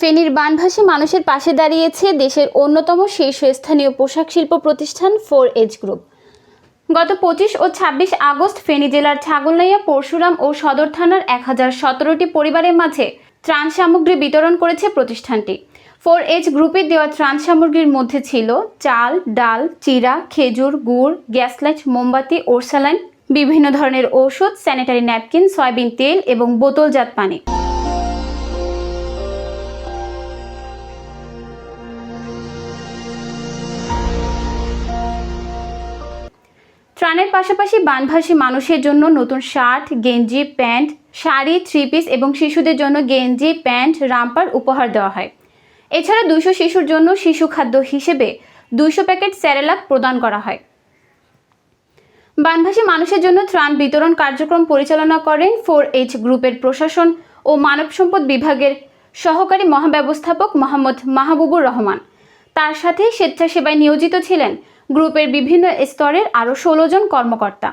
ফেনীর বানভাসী মানুষের পাশে দাঁড়িয়েছে দেশের অন্যতম শীর্ষস্থানীয় পোশাক শিল্প প্রতিষ্ঠান ফোর এজ গ্রুপ। গত পঁচিশ ও ছাব্বিশ আগস্ট ফেনী জেলার ছাগলনাইয়া, পরশুরাম ও সদর থানার এক হাজার সতেরোটি পরিবারের মাঝে ত্রাণ সামগ্রী বিতরণ করেছে প্রতিষ্ঠানটি। ফোর এজ গ্রুপে দেওয়া ত্রাণ সামগ্রীর মধ্যে ছিল চাল, ডাল, চিরা, খেজুর, গুড় গ্যাস লাইট মোমবাতি ওরসালাইন বিভিন্ন ধরনের ওষুধ স্যানিটারি ন্যাপকিন, সয়াবিন তেল এবং বোতলজাত পানি। ত্রাণের পাশাপাশি বানভাসী মানুষের জন্য নতুন শার্ট, গেঞ্জি, প্যান্ট, শাড়ি থ্রি পিস এবং শিশুদের জন্য গেঞ্জি, প্যান্ট, রামপার উপহার দেওয়া হয়। এছাড়া দুশো শিশুর জন্য শিশু খাদ্য হিসেবে দুইশো প্যাকেট স্যারেলাক প্রদান করা হয়। বানভাসী মানুষের জন্য ত্রাণ বিতরণ কার্যক্রম পরিচালনা করেন ফোর এইচ গ্রুপের প্রশাসন ও মানব সম্পদ বিভাগের সহকারী মহাব্যবস্থাপক মোহাম্মদ মাহবুবুর রহমান। তার সাথে স্বেচ্ছাসেবায় নিয়োজিত ছিলেন গ্রুপের বিভিন্ন স্তরের আরও ষোলো জন কর্মকর্তা।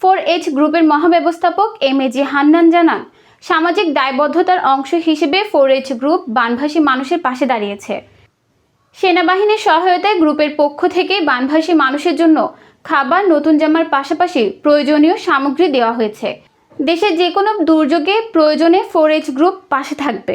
ফোর এইচ গ্রুপের মহাব্যবস্থাপক এম এ জি হান্নান জানান, সামাজিক দায়বদ্ধতার অংশ হিসেবে ফোর এইচ গ্রুপ বানভাসী মানুষের পাশে দাঁড়িয়েছে। সেনাবাহিনীর সহায়তায় গ্রুপের পক্ষ থেকে বানভাসী মানুষের জন্য খাবার, নতুন জামার পাশাপাশি প্রয়োজনীয় সামগ্রী দেওয়া হয়েছে। দেশের যে কোনো দুর্যোগে প্রয়োজনে ফোর এইচ গ্রুপ পাশে থাকবে।